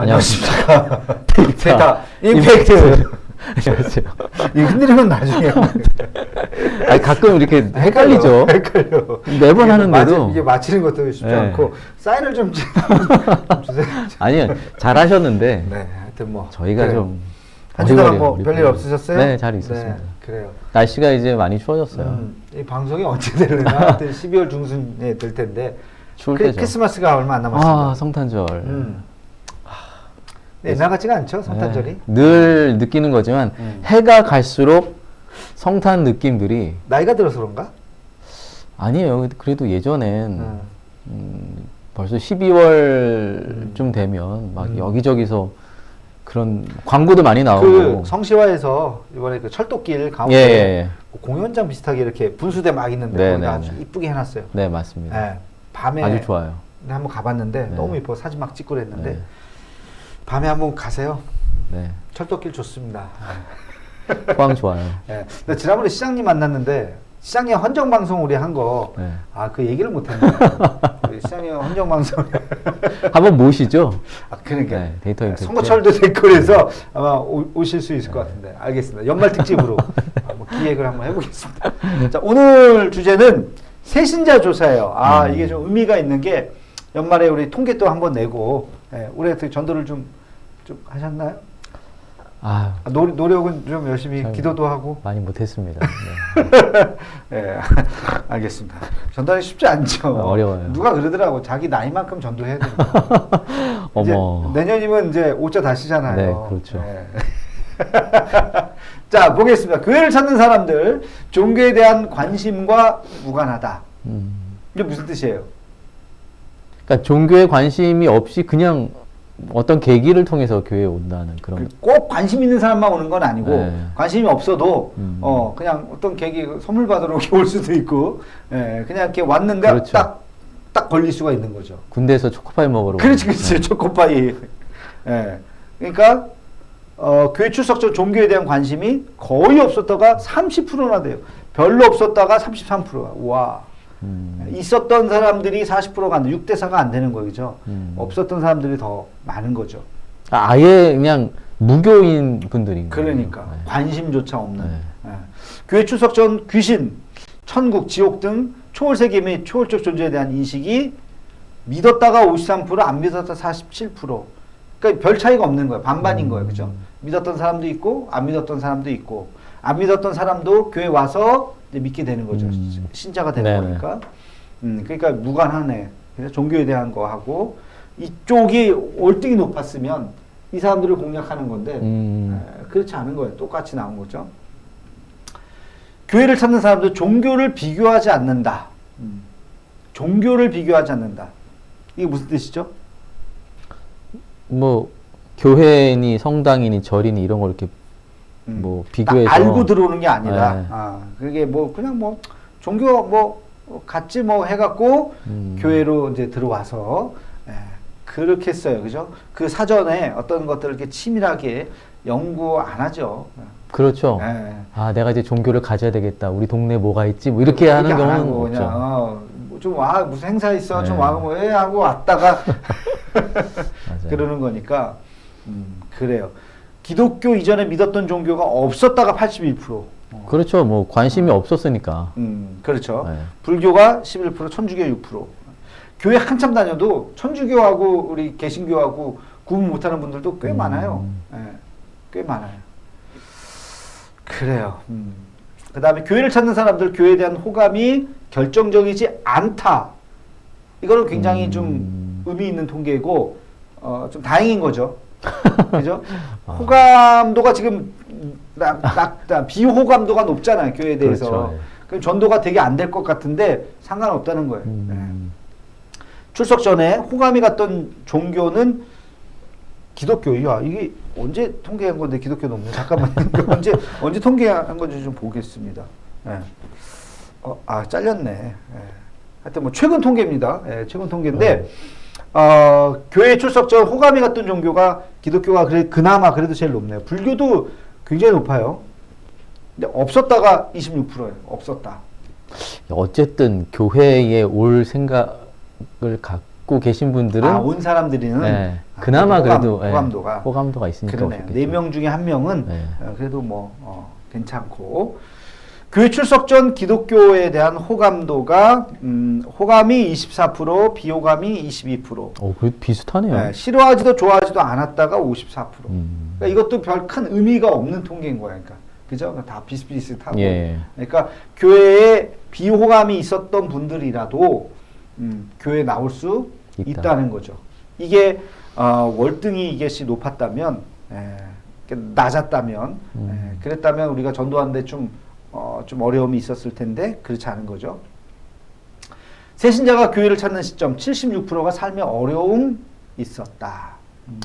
안녕하십니까. 데이터 임팩트. 안녕하세요. 이 흔들리면 나중에 아니, 가끔 이렇게 헷갈리죠. 헷갈려. 매번 하는데도. 맞- 이게 맞히는 것도 쉽지 네. 않고 사인을 좀 좀 주세요. 아니요, 잘하셨는데. 네, 하여튼 뭐 저희가 그래요. 좀. 한 주간 뭐 별일. 없으셨어요? 네, 잘 있었습니다. 네, 그래요. 날씨가 이제 많이 추워졌어요. 음, 이 방송이 언제 되려나? 하여튼 12월 중순에 될 텐데 추울 크- 때죠. 크리스마스가 얼마 안 남았습니다. 아, 성탄절. 음. 네, 옛날 같지가 않죠 성탄절이. 네, 늘 느끼는 거지만 음. 해가 갈수록 성탄 느낌들이 나이가 들어서 그런가? 아니에요. 그래도 예전엔 음. 음, 벌써 12월쯤 되면 막 음. 여기저기서 그런 광고도 많이 그 나오고 성시화에서 이번에 그 철도길 예, 가운데 예, 예. 뭐 공연장 비슷하게 이렇게 분수대 막 있는데 네, 거기가 네, 아주 네. 이쁘게 해놨어요. 네 맞습니다. 네, 밤에 아주 좋아요. 한번 가봤는데 네. 너무 이뻐 사진 막 찍고 그랬는데 네. 밤에 한번 가세요. 네, 철도길 좋습니다. 포항 좋아요. 네. 근데 지난번에 시장님 만났는데 시장님 헌정 방송 우리 한 거 네. 아 그 얘기를 못 했네. 우리 시장님 헌정 방송 한번 모시죠. 아 그러니까 네, 데이터 임팩트. 선거철도 됐고 그래서 아마 오, 오실 수 있을 것 같은데 알겠습니다. 연말 특집으로 아, 뭐 기획을 한번 해보겠습니다. 자 오늘 주제는 세신자 조사예요. 아 음. 이게 좀 의미가 있는 게 연말에 우리 통계 또 한번 내고 예, 올해 전도를 좀 좀 하셨나요? 아 아, 노, 노력은 좀 열심히 잘- 기도도 하고 많이 못했습니다. 네. 예, 알겠습니다. 전달이 쉽지 않죠. 아, 어려워요. 누가 그러더라고. 자기 나이만큼 전도해야 된다. 이제 어머. 내년이면 이제 오자 다시잖아요. 네, 그렇죠. 예. 자, 보겠습니다. 교회를 찾는 사람들, 종교에 대한 관심과 무관하다. 음. 이게 무슨 뜻이에요? 그러니까 종교에 관심이 없이 그냥 어떤 계기를 통해서 교회에 온다는 그런. 꼭 관심 있는 사람만 오는 건 아니고 네. 관심이 없어도 음. 어 그냥 어떤 계기 선물 받으러 올 수도 있고 예, 그냥 이렇게 왔는데 그렇죠. 딱 딱 걸릴 수가 있는 거죠. 군대에서 초코파이 먹으러. 그렇지. 그렇지. 초코파이. 예. 그러니까, 어, 교회 출석 전 종교에 대한 관심이 거의 없었다가 30%나 돼요. 별로 없었다가 33%가. 와. 음. 있었던 사람들이 40%가 안 돼. 6대 4가 안 되는 거죠. 음. 없었던 사람들이 더 많은 거죠. 아, 아예 그냥 무교인 분들인 거예요. 그러니까. 네. 관심조차 없는. 네. 예. 교회 출석 전 귀신, 천국, 지옥 등 초월세계 및 초월적 존재에 대한 인식이 믿었다가 53%, 안 믿었다 47%. 그러니까 별 차이가 없는 거예요. 반반인 음. 거예요. 그죠? 믿었던 사람도 있고, 안 믿었던 사람도 있고, 안 믿었던 사람도 교회 와서 믿게 되는 거죠. 음. 신자가 되는 네네. 거니까. 음, 그러니까 무관하네. 그래서 종교에 대한 거 하고, 이쪽이 월등히 높았으면 이 사람들을 공략하는 건데, 음. 에, 그렇지 않은 거예요. 똑같이 나온 거죠. 교회를 찾는 사람들 종교를 비교하지 않는다. 음. 종교를 비교하지 않는다. 이게 무슨 뜻이죠? 뭐 교회니 성당이니 절이니 이런 걸 이렇게 음. 뭐딱 비교해서 알고 들어오는 게 아니라 네. 아, 그게 뭐 그냥 뭐 종교 뭐 같이 뭐 해갖고 음. 교회로 이제 들어와서 예, 그렇게 했어요, 그죠? 그 사전에 어떤 것들을 이렇게 치밀하게 연구 안 하죠. 그렇죠. 예. 아 내가 이제 종교를 가져야 되겠다. 우리 동네 에 뭐가 있지? 뭐 이렇게 하는 안 경우는 하고 없죠. 어, 뭐좀 와, 무슨 행사 있어? 좀 네. 와, 뭐, 해? 하고 왔다가 맞아요. 그러는 거니까, 음, 그래요. 기독교 이전에 믿었던 종교가 없었다가 81%. 어, 그렇죠. 뭐 관심이 없었으니까. 음, 그렇죠. 네. 불교가 11%, 천주교 6%. 교회 한참 다녀도 천주교하고 우리 개신교하고 구분 못하는 분들도 꽤 음. 많아요. 예, 꽤 많아요. 그래요. 그 다음에 교회를 찾는 사람들, 교회에 대한 호감이 결정적이지 않다. 이거는 굉장히 음. 좀 의미 있는 통계이고, 어, 좀 다행인 거죠. 그죠? 아. 호감도가 지금 나, 나, 나, 비호감도가 높잖아요, 교회에 대해서. 그렇죠. 그럼 전도가 되게 안 될 것 같은데 상관없다는 거예요. 네. 음. 출석 전에 호감이 갔던 종교는 기독교 야. 이게 언제 통계한 건데 기독교는 없네. 잠깐만 언제 언제 통계한 건지 좀 보겠습니다. 예. 어, 아 잘렸네. 예. 하여튼 뭐 최근 통계입니다. 예, 최근 통계인데 어, 교회 출석 전 호감이 갔던 종교가 기독교가 그래 그나마 그래도 제일 높네요. 불교도 굉장히 높아요. 근데 없었다가 26%예요. 없었다. 어쨌든 교회에 올 생각을 갖고 계신 분들은 아, 온 사람들이는 예, 아, 그나마 호감, 그래도 예, 호감도가 호감도가 있으니까 그러네요. 오셨겠죠. 네명 중에 한 명은 네. 어, 그래도 뭐 어, 괜찮고 교회 출석 전 기독교에 대한 호감도가 음, 호감이 24%, 비호감이 22%. 어, 그래도 비슷하네요. 네, 싫어하지도 좋아하지도 않았다가 54%. 음. 그러니까 이것도 별 큰 의미가 없는 통계인 거야. 그러니까 그죠? 다 비슷비슷하고. 예. 그러니까 교회에 비호감이 있었던 분들이라도 음, 교회에 나올 수 있다. 는 거죠. 이게 어, 월등히 이것이 높았다면, 에, 이렇게 낮았다면, 음. 에, 그랬다면 우리가 전도하는데 좀, 어, 좀 어려움이 있었을 텐데 그렇지 않은 거죠. 새신자가 교회를 찾는 시점 76%가 삶에 어려움 있었다. 음,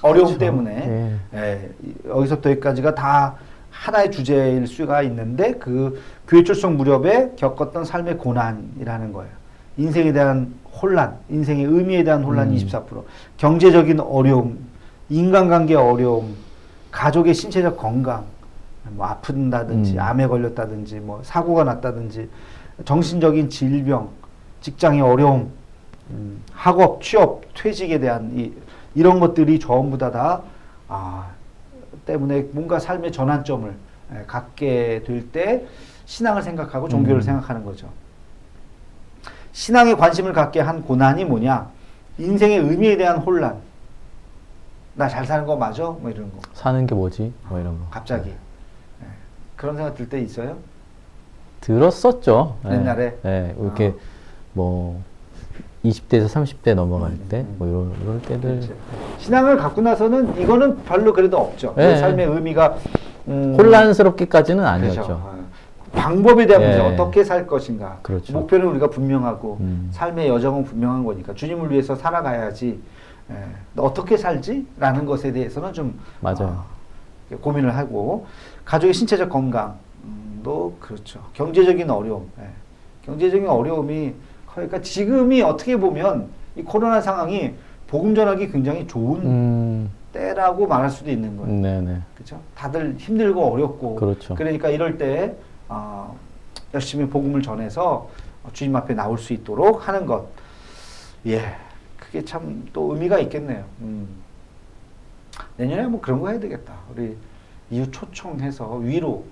어려움 그렇죠. 때문에 예. 예, 이- 여기서부터 여기까지가 다 하나의 주제일 수가 있는데 그 교회 출석 무렵에 겪었던 삶의 고난이라는 거예요. 인생에 대한 혼란, 인생의 의미에 대한 혼란 음. 24%, 경제적인 어려움, 인간관계 어려움, 가족의 신체적 건강, 뭐 아픈다든지 음. 암에 걸렸다든지 뭐 사고가 났다든지 정신적인 질병, 직장의 어려움, 음, 학업, 취업, 퇴직에 대한 이, 이런 것들이 전부 다 다, 아, 때문에 뭔가 삶의 전환점을 예, 갖게 될 때 신앙을 생각하고 종교를 음. 생각하는 거죠. 신앙에 관심을 갖게 한 고난이 뭐냐? 인생의 의미에 대한 혼란. 나 잘 사는 거 맞아? 뭐 이런 거. 사는 게 뭐지? 뭐 이런 거. 갑자기. 네. 예. 그런 생각 들 때 있어요? 들었었죠. 예. 옛날에? 예, 이렇게 아. 뭐 20대에서 30대 넘어갈 음, 때, 음. 뭐 이런 이럴 때들 그렇지. 신앙을 갖고 나서는 이거는 별로 그래도 없죠. 네. 그 삶의 의미가 음, 혼란스럽기까지는 아니었죠. 그렇죠. 어. 방법에 대한 문제 예. 어떻게 살 것인가. 그렇죠. 목표는 우리가 분명하고 음. 삶의 여정은 분명한 거니까 주님을 위해서 살아가야지. 예. 어떻게 살지?라는 것에 대해서는 좀 맞아요. 어, 고민을 하고 가족의 신체적 건강도 그렇죠. 경제적인 어려움, 예. 경제적인 어려움이 그러니까 지금이 어떻게 보면 이 코로나 상황이 복음 전하기 굉장히 좋은 음, 때라고 말할 수도 있는 거예요. 네네. 그렇죠? 다들 힘들고 어렵고 그렇죠. 러니까 이럴 때 어, 열심히 복음을 전해서 주님 앞에 나올 수 있도록 하는 것, 예, 그게 참 또 의미가 있겠네요. 음. 내년에 뭐 그런 거 해야 되겠다. 우리 이웃 초청해서 위로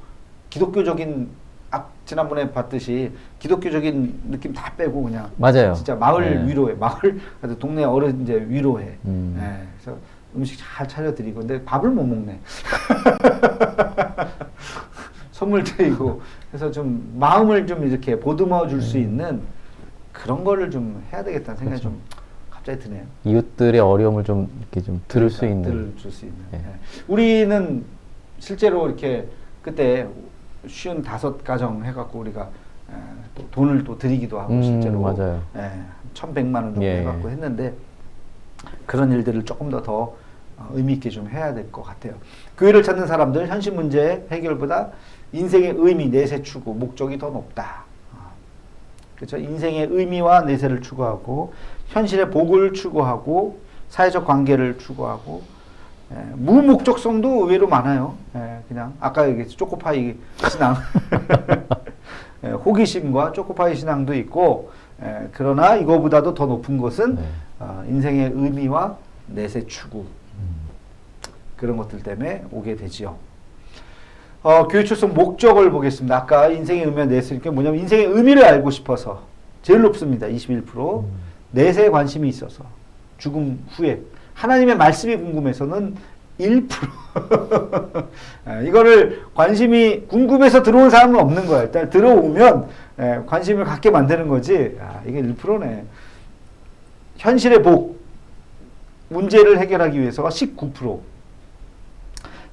기독교적인 아, 지난번에 봤듯이 기독교적인 느낌 다 빼고 그냥 맞아요. 진짜 마을 네. 위로해 마을 동네 어른 이제 위로해. 음. 예, 그래서 음식 잘 차려드리고 근데 밥을 못 먹네. 선물 드리고 그래서 좀 마음을 좀 이렇게 보듬어 줄 수 있는 그런 거를 좀 해야 되겠다는 생각이 음. 그렇죠. 좀 갑자기 드네요. 이웃들의 어려움을 좀 이렇게 좀 들을 수 있는. 들을 수 있는. 예. 예. 우리는 실제로 이렇게 그때 쉬운 다섯 가정 해갖고 우리가 에, 또 돈을 또 드리기도 하고 음, 실제로 맞아요. 예, 천백만 원 정도 예. 해갖고 했는데 그런 일들을 조금 더더 어, 의미 있게 좀 해야 될 것 같아요. 교회를 찾는 사람들 현실 문제 해결보다 인생의 의미, 내세 추구, 목적이 더 높다. 아, 그렇죠. 인생의 의미와 내세를 추구하고 현실의 복을 추구하고 사회적 관계를 추구하고 예, 무목적성도 의외로 많아요. 예, 그냥 아까 얘기했죠 초코파이 신앙, 예, 호기심과 초코파이 신앙도 있고 예, 그러나 이거보다도 더 높은 것은 네. 어, 인생의 의미와 내세 추구 음. 그런 것들 때문에 오게 되지요. 어, 교회 출석 목적을 보겠습니다. 아까 인생의 의미와 내세 이게 뭐냐면 인생의 의미를 알고 싶어서 제일 높습니다. 21%. 음. 내세에 관심이 있어서 죽음 후에 하나님의 말씀이 궁금해서는 1%. 예, 이거를 관심이 궁금해서 들어온 사람은 없는 거야. 일단 들어오면 예, 관심을 갖게 만드는 거지. 아, 이게 1%네. 현실의 복 문제를 해결하기 위해서가 19%.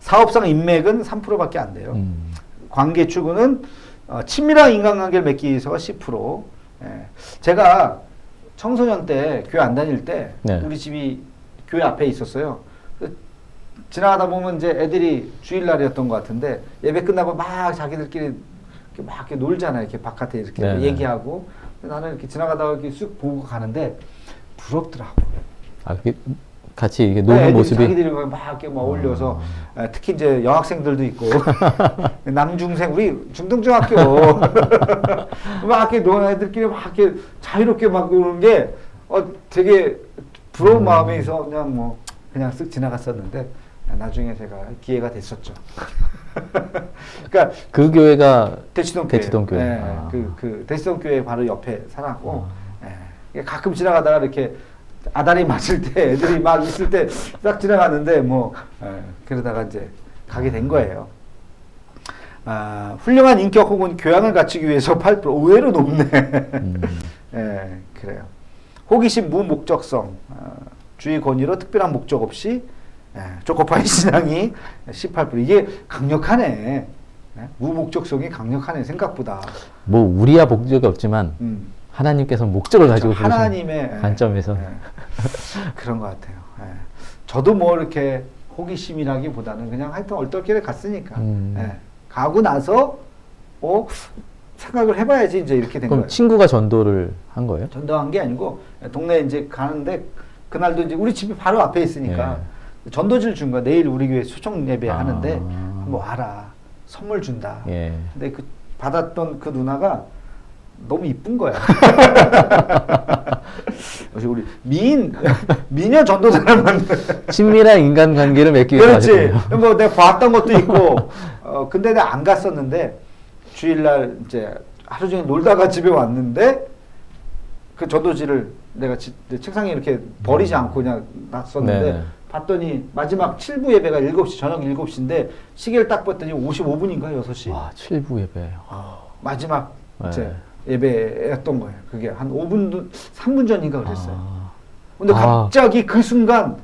사업상 인맥은 3%밖에 안 돼요. 음. 관계 추구는 어, 친밀한 인간관계를 맺기 위해서가 10%. 예. 제가 청소년 때 교회 안 다닐 때 네. 우리 집이 교회 앞에 있었어요. 그 지나가다 보면 이제 애들이 주일날이었던 것 같은데 예배 끝나고 막 자기들끼리 이렇게 막 이렇게 놀잖아요. 이렇게 바깥에 이렇게 네. 얘기하고 나는 이렇게 지나가다가 이렇게 쑥 보고 가는데 부럽더라고. 아, 그게 같이 이렇게 네, 노는 애들이 모습이. 자기들이 막 이렇게 막 어울려서 에, 특히 이제 여학생들도 있고 남중생 우리 중등중학교 막 이렇게 노는 애들끼리 막 이렇게 자유롭게 막 노는 게 어 되게 부러운 음. 마음에서 그냥 뭐 그냥 쓱 지나갔었는데 나중에 제가 기회가 됐었죠. 그러니까 그 교회가 대치동 교회. 대치동 교회. 네, 아. 그, 그 대치동 교회 바로 옆에 살았고 예, 가끔 지나가다가 이렇게 아다리 맞을 때 애들이 막 있을 때 딱 지나가는데 뭐 예, 그러다가 이제 가게 된 거예요. 아, 훌륭한 인격 혹은 교양을 갖추기 위해서 8% 의외로 높네. 음, 예, 그래요. 호기심 무목적성, 어, 주의 권위로 특별한 목적 없이 예, 조코파이 신앙이 18% 이게 강력하네. 예, 무목적성이 강력하네 생각보다. 뭐 우리야 목적이 없지만 음, 하나님께서 목적을 가지고 그렇죠. 보신 하나님의 예, 관점에서 예, 그런 것 같아요. 예. 저도 뭐 이렇게 호기심이라기보다는 그냥 하여튼 얼떨결에 갔으니까 음. 예, 가고 나서 어 생각을 해봐야지 이제 이렇게 된 그럼 거예요. 친구가 전도를 한 거예요? 전도한 게 아니고 동네 이제 가는데 그날도 이제 우리 집이 바로 앞에 있으니까 전도지를 준 거야. 내일 우리 교회 초청 예배 아. 하는데 한번 와라. 선물 준다. 예. 근데 그 받았던 그 누나가 너무 이쁜 거야. 역시 우리 미인 미녀 전도자를 만나. 친밀한 인간 관계를 맺기 위해서 그렇지. 하셨군요. 뭐 내가 봤던 것도 있고. 어 근데 내가 안 갔었는데 주일날 이제 하루 종일 놀다가 집에 왔는데 그 전도지를 내가 지- 내 책상에 이렇게 버리지 않고 그냥 놨었는데 네. 봤더니 마지막 7부 예배가 7시 저녁 7시인데 시계를 딱 봤더니 55분인가 6시. 와, 7부 예배. 마지막 네. 이제 예배였던 거예요. 그게 한 5분 3분 전인가 그랬어요. 아, 근데 아. 갑자기 그 순간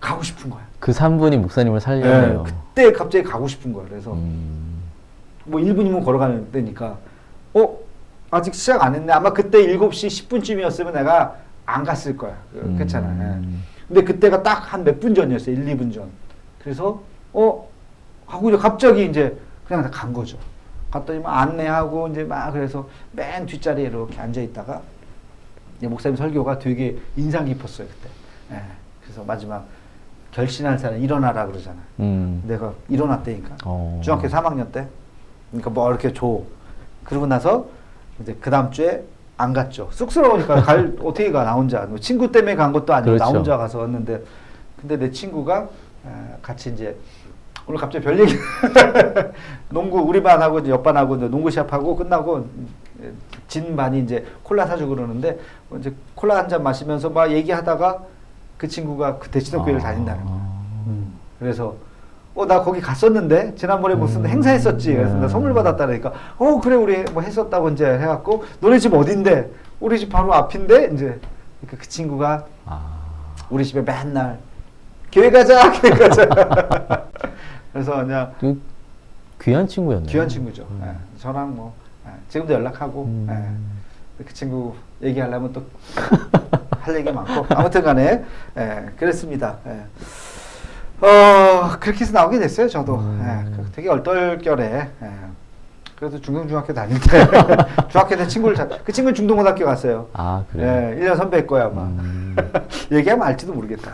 가고 싶은 거야. 그 3분이 목사님을 예, 살렸네요. 그때 갑자기 가고 싶은 거야. 그래서 음, 뭐 1분이면 걸어가는 데니까 어 아직 시작 안 했네. 아마 그때 7시 10분쯤이었으면 내가 안 갔을 거야. 그- 음. 괜찮아. 예. 근데 그때가 딱 한 몇 분 전이었어요. 1, 2분 전. 그래서 어 하고 이제 갑자기 이제 그냥 다간 거죠. 갔더니 막 안내하고 이제 막 그래서 맨 뒷자리에 이렇게 앉아 있다가 목사님 설교가 되게 인상 깊었어요 그때. 예. 그래서 마지막 결신할 사람 일어나라 그러잖아. 음. 내가 일어났다니까. 어. 중학교 3학년 때. 그러니까 뭐 이렇게 줘. 그러고 나서 이제 그 다음 주에 안 갔죠. 쑥스러우니까 갈 어떻게 가 나 혼자. 뭐 친구 때문에 간 것도 아니고 나 그렇죠. 혼자 가서 왔는데 근데 내 친구가 에, 같이 이제 오늘 갑자기 별 얘기 농구 우리 반하고 이제 옆 반하고 이제 농구 시합하고 끝나고 에, 진 반이 이제 콜라 사주고 그러는데 어, 이제 콜라 한 잔 마시면서 막 얘기하다가 그 친구가 그 대치동 교회를 다닌다는 거야. 음. 그래서 어 나 거기 갔었는데 지난번에 무슨 음. 행사했었지 그래서 나 음. 선물 받았다 그러니까 어 그래 우리 뭐 했었다고 이제 해갖고 너네 집 어딘데 우리 집 바로 앞인데 이제 그러니까 그 친구가 아, 우리 집에 맨날 교회 가자 교회 가자 그래서 그냥 그 귀한 친구였네요. 귀한 친구죠 음. 예, 저랑 뭐 예, 지금도 연락하고 음. 예, 그 친구 얘기하려면 또 할 얘기 많고 아무튼간에 예, 그랬습니다. 예. 어 그렇게 해서 나오게 됐어요. 저도 음. 예, 그 되게 얼떨결에 예. 그래도 중등중학교 다닐 때 중학교 때 친구를 잘, 그 친구 는 중동고등학교 갔어요. 아, 그래요? 예, 1년 선배일 거야 아마. 음. 얘기하면 알지도 모르겠다.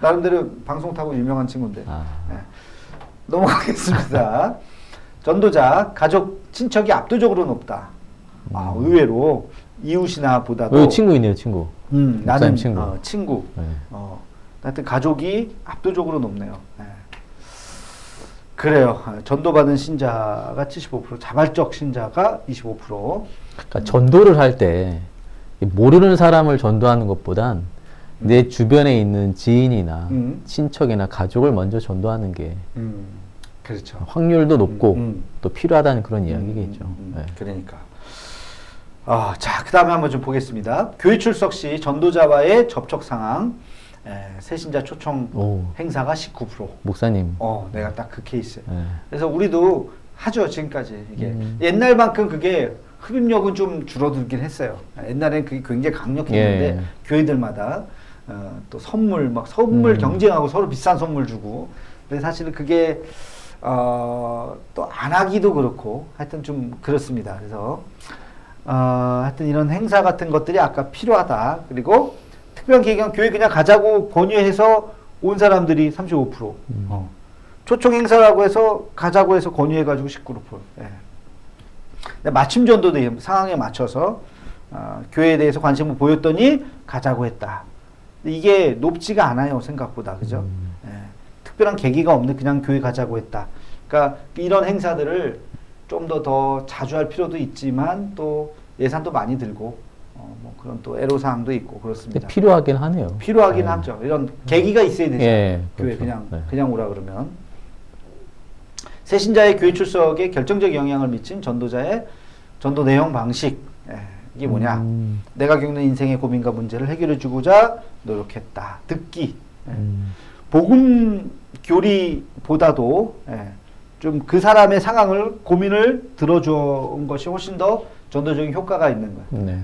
나름대로 방송 타고 유명한 친구인데. 아. 예. 넘어가겠습니다. 전도자 가족 친척이 압도적으로 높다. 아 음. 의외로 이웃이나 보다도 여기 친구 있네요, 친구. 음, 목사님 나는 친구. 어, 친구. 네. 어, 하여튼 가족이 압도적으로 높네요. 예. 그래요. 아, 전도받은 신자가 75%, 자발적 신자가 25%. 그러니까 전도를 할 때 모르는 사람을 전도하는 것보단 내 주변에 있는 지인이나 음. 친척이나 가족을 먼저 전도하는 게 음, 그렇죠. 확률도 높고 음, 음. 또 필요하다는 그런 이야기겠죠. 음, 음, 음. 네. 그러니까. 아, 자, 그 다음에 한번 좀 보겠습니다. 교회 출석 시 전도자와의 접촉 상황, 에, 새신자 초청 오, 행사가 19%. 목사님. 어, 내가 딱 그 케이스. 네. 그래서 우리도 하죠, 지금까지. 이게 음. 옛날만큼 그게 흡입력은 좀 줄어들긴 했어요. 옛날엔 그게 굉장히 강력했는데 예. 교회들마다 어, 또 선물 막 선물 음. 경쟁하고 서로 비싼 선물 주고. 근데 사실은 그게 어, 또 안 하기도 그렇고 하여튼 좀 그렇습니다. 그래서 어, 하여튼 이런 행사 같은 것들이 아까 필요하다. 그리고 특별한 계기는 교회 그냥 가자고 권유해서 온 사람들이 35%. 음. 어. 초청 행사라고 해서 가자고 해서 권유해가지고 19%. 예. 근데 맞춤 전도도 이 상황에 맞춰서 어, 교회에 대해서 관심을 보였더니 가자고 했다. 이게 높지가 않아요 생각보다 그죠? 예, 특별한 계기가 없는데 그냥 교회 가자고 했다. 그러니까 이런 행사들을 좀 더 더 자주 할 필요도 있지만 또 예산도 많이 들고 어, 뭐 그런 또 애로사항도 있고 그렇습니다. 필요하긴 하네요. 필요하긴 네. 하죠. 이런 계기가 있어야 되죠. 예, 교회 그렇죠. 그냥 네. 그냥 오라 그러면 새신자의 교회 출석에 결정적 영향을 미친 전도자의 전도 내용 방식 예, 이게 뭐냐? 음, 내가 겪는 인생의 고민과 문제를 해결해 주고자 노력했다. 듣기. 예. 음, 복음 교리보다도 예, 좀그 사람의 상황을 고민을 들어준 것이 훨씬 더 전도적인 효과가 있는 거예요. 네.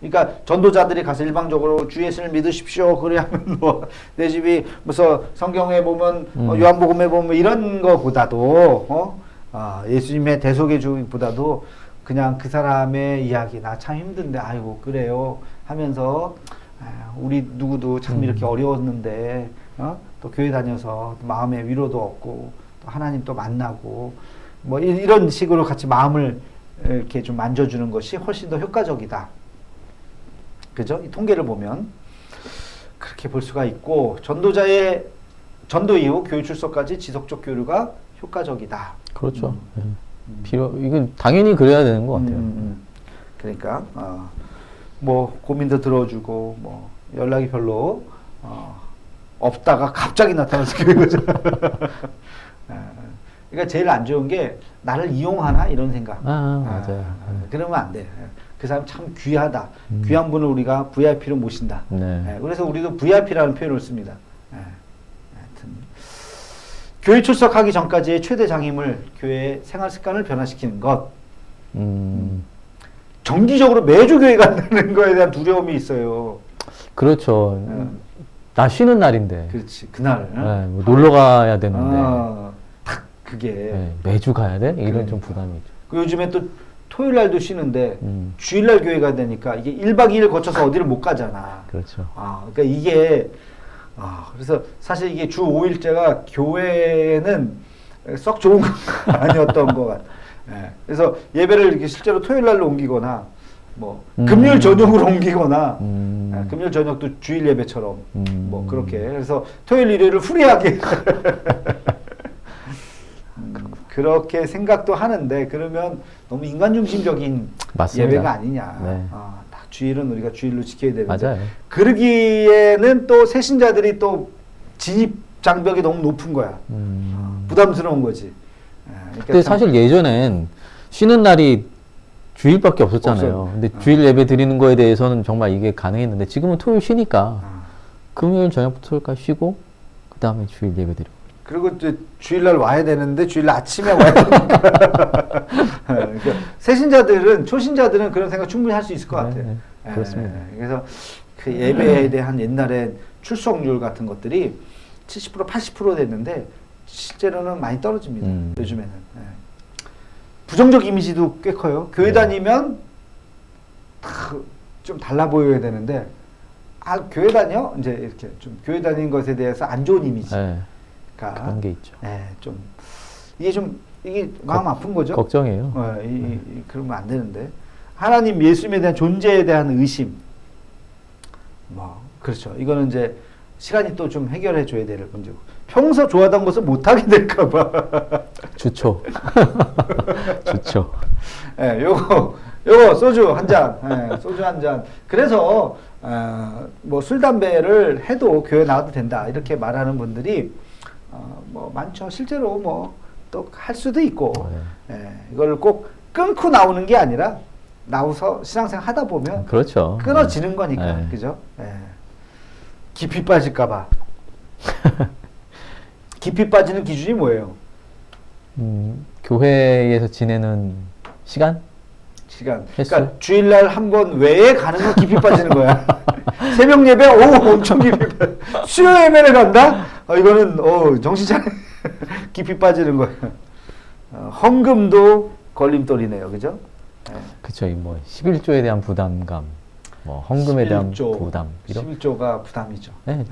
그러니까 전도자들이 가서 일방적으로 주 예수를 믿으십시오. 그래야면 뭐 내 집이 무슨 성경에 보면 어, 음. 요한복음에 보면 이런 거보다도 어? 아, 예수님의 대속해주기보다도 그냥 그 사람의 이야기 나 참 힘든데 아이고 그래요 하면서 아, 우리 누구도 참 음. 이렇게 어려웠는데 어? 또 교회 다녀서 마음의 위로도 얻고 또 하나님 또 만나고 뭐 이- 이런 식으로 같이 마음을 이렇게 좀 만져주는 것이 훨씬 더 효과적이다. 그죠? 이 통계를 보면 그렇게 볼 수가 있고 전도자의 전도 이후 교회 출석까지 지속적 교류가 효과적이다. 그렇죠. 예. 음. 필요 이건 당연히 그래야 되는 것 같아요. 음, 음. 그러니까 어, 뭐 고민도 들어주고 뭐 연락이 별로 어, 없다가 갑자기 나타나서 그런 거죠. 어, 그러니까 제일 안 좋은 게 나를 이용하나 이런 생각. 아, 맞아요. 아, 그러면 안 돼. 그 사람 참 귀하다. 음. 귀한 분을 우리가 VIP로 모신다. 네. 예, 그래서 우리도 VIP라는 표현을 씁니다. 예, 교회 출석하기 전까지의 최대 장애물 교회의 생활 습관을 변화시키는 것. 음, 정기적으로 매주 교회 간다는 거에 대한 두려움이 있어요. 그렇죠. 음. 나 쉬는 날인데. 그렇지 그날. 네, 뭐 놀러 가야 되는데. 아, 딱 그게. 네, 매주 가야 돼? 이런 그러니까. 좀 부담이죠. 그 요즘에 또 토요일 날도 쉬는데 음, 주일 날 교회 가야 되니까 이게 1박 2일 거쳐서 어디를 못 가잖아. 그렇죠. 아, 그러니까 이게 아, 그래서 사실 이게 주 5일제가 교회는 썩 좋은 건 아니었던 것 같아. 예. 그래서 예배를 이렇게 실제로 토요일 날로 옮기거나 뭐 음. 금요일 저녁으로 옮기거나 음, 예, 금요일 저녁도 주일 예배처럼 음. 뭐 그렇게 그래서 토요일 일요일을 후리하게 음, 그렇게 생각도 하는데 그러면 너무 인간 중심적인 맞습니다. 예배가 아니냐. 네. 아, 다 주일은 우리가 주일로 지켜야 되는데 맞아요. 그러기에는 또 새신자들이 또 진입 장벽이 너무 높은 거야. 음. 부담스러운 거지. 예, 그러니까 근데 참- 사실 예전엔 쉬는 날이 주일밖에 없었잖아요. 없었- 근데 어. 주일 예배 드리는 거에 대해서는 정말 이게 가능했는데 지금은 토요일 쉬니까 아, 금요일 저녁부터 토요일까지 쉬고 그 다음에 주일 예배 드리고. 그리고 이제 주일날 와야 되는데 주일 아침에 와야 되니까. 예, 그러니까 새신자들은 초신자들은 그런 생각 충분히 할 수 있을 것 같아요. 네, 예, 그렇습니다. 그래서 그 예배에 대한 옛날에 출석률 같은 것들이 70% 80% 됐는데 실제로는 많이 떨어집니다. 음. 요즘에는. 예. 부정적 이미지도 꽤 커요. 교회 네. 다니면 다 좀 달라 보여야 되는데 아 교회 다녀 이제 이렇게 좀 교회 다니는 것에 대해서 안 좋은 이미지가 네, 그런 게 있죠. 예, 좀 이게 좀 이게 마음 아픈 거죠. 걱정이에요. 어, 이, 이, 이- 그러면 안 되는데 하나님 예수님에 대한 존재에 대한 의심 뭐 그렇죠 이거는 이제 시간이 또 좀 해결해 줘야 될 문제고 평소 좋아하던 것을 못 하게 될까봐 주초. 주초. 예 요거 요거 소주 한 잔 예, 소주 한 잔 그래서 어, 뭐술 담배를 해도 교회 나와도 된다 이렇게 말하는 분들이 어, 뭐 많죠 실제로 뭐 또 할 수도 있고 예, 이걸 꼭 끊고 나오는 게 아니라 나와서 신앙생활 하다 보면 그렇죠. 끊어지는 거니까 네. 그죠? 예. 깊이 빠질까봐 깊이 빠지는 기준이 뭐예요? 음, 교회에서 지내는 시간? 시간. 횟수? 그러니까 주일날 한 번 외에 가는 건 깊이 빠지는 거야. 새벽 예배, 오, 엄청 깊이 빠. 수요 예배를 간다? 어, 이거는 어, 정신 차려. 깊이 빠지는 거야. 어, 헌금도 걸림돌이네요, 그죠? 예. 그쵸. 이뭐 11조에 대한 부담감, 뭐 헌금에 대한 11조, 부담 이런. 11조가 부담이죠. 네,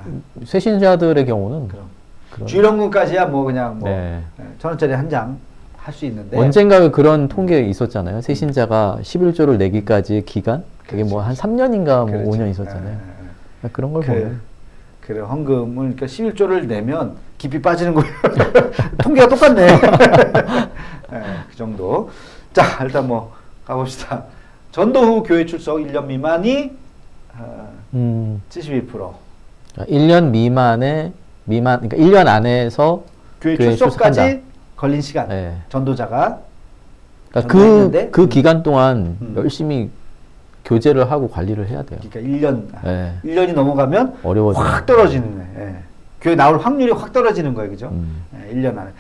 새신자들의 경우는 그럼. 그런- 주일헌금까지야 뭐 그냥 뭐 네. 천 원짜리 한 장 할 수 있는데 언젠가 그런 통계 있었잖아요. 새신자가 11조를 내기까지의 기간 그게 뭐 한 3년인가 뭐 그렇죠. 5년 있었잖아요. 예, 예. 그런 걸 그, 보면 그래 헌금을 그러니까 11조를 내면 깊이 빠지는 거예요. 통계가 똑같네. 예, 그 정도. 자 일단 뭐 가봅시다. 전도 후 교회 출석 1년 미만이 어, 음, 71%. 1년 미만의 미만 그러니까 1년 안에서 교회, 교회 출석까지 출석한다. 걸린 시간. 예. 전도자가 그러니까 전도했는데? 그, 그 기간 동안 음. 열심히 교제를 하고 관리를 해야 돼요. 그러니까 1년 예. 1년이 넘어가면 어려워지는 확 떨어지는 거예요. 예. 교회 나올 확률이 확 떨어지는 거예요. 그죠? 음. 예, 1년 안에.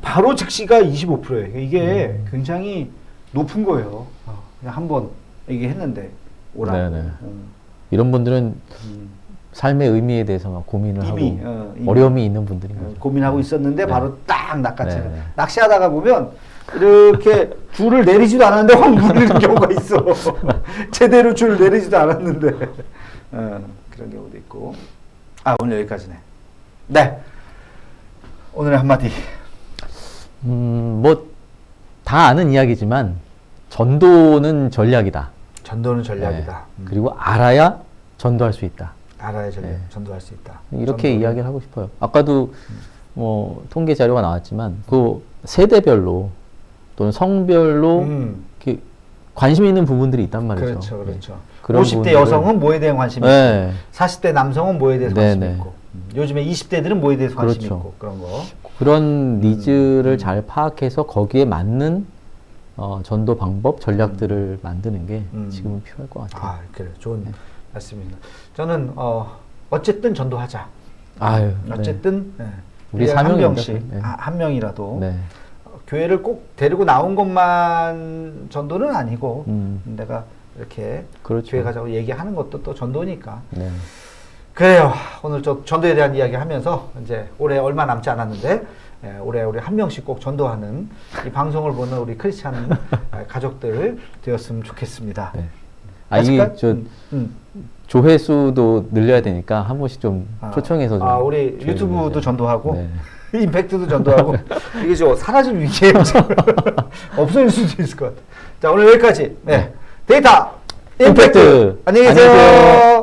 바로 즉시가 25%예요. 이게 음. 굉장히 높은 거예요. 어, 그냥 한번 얘기했는데 오라고. 네네. 음, 이런 분들은 음. 삶의 의미에 대해서 막 고민을 이미, 하고 어, 이미. 어려움이 있는 분들인 어, 거죠. 고민하고 있었는데 네. 바로 딱 낚아채는. 네, 네. 낚시하다가 보면 이렇게 줄을 내리지도 않았는데 확 물리는 경우가 있어. 제대로 줄을 내리지도 않았는데 어, 그런 경우도 있고. 아 오늘 여기까지네. 네. 오늘의 한마디. 음, 뭐 다 아는 이야기지만 전도는 전략이다. 전도는 전략이다. 네. 그리고 알아야 전도할 수 있다. 알아야 전략, 네. 전도할 수 있다. 이렇게 전도는- 이야기를 하고 싶어요. 아까도 뭐 통계 자료가 나왔지만 그 세대별로 또는 성별로 음, 관심 있는 부분들이 있단 말이죠. 그렇죠, 네. 그렇죠. 그런 50대 부분들을- 여성은 뭐에 대한 관심이 네. 있고, 40대 남성은 뭐에 대해서 네, 관심이 네. 있고, 음, 요즘에 20대들은 뭐에 대해서 관심이 그렇죠. 있고 그런 거. 그런 니즈를 잘 파악해서 거기에 맞는 어, 전도 방법, 전략들을 만드는 게 음. 지금은 필요할 것 같아요. 아, 그래 좋은 말 씀입니다. 저는 어, 어쨌든 전도하자. 아유, 네. 어쨌든 네. 우리 한. 명씩 네. 아, 한 명이라도 네. 어, 교회를 꼭 데리고 나온 것만 전도는 아니고 음. 내가 이렇게 그렇죠. 교회 가자고 얘기하는 것도 또 전도니까. 네. 그래요. 오늘 저 전도에 대한 이야기 하면서 이제 올해 얼마 남지 않았는데 예, 올해 우리 한 명씩 꼭 전도하는 이 방송을 보는 우리 크리스찬 예, 가족들 되었으면 좋겠습니다. 네. 아, 이게? 저 음, 음. 조회 수도 늘려야 되니까 한 번씩 좀 아, 초청해서 좀 아, 우리 유튜브도 해주세요. 전도하고 네. 임팩트도 전도하고 이게 저 사라질 위기에 없어질 수도 있을 것 같아. 자 오늘 여기까지. 네. 데이터 임팩트. 임팩트. 안녕히 안녕히 계세요. 계세요.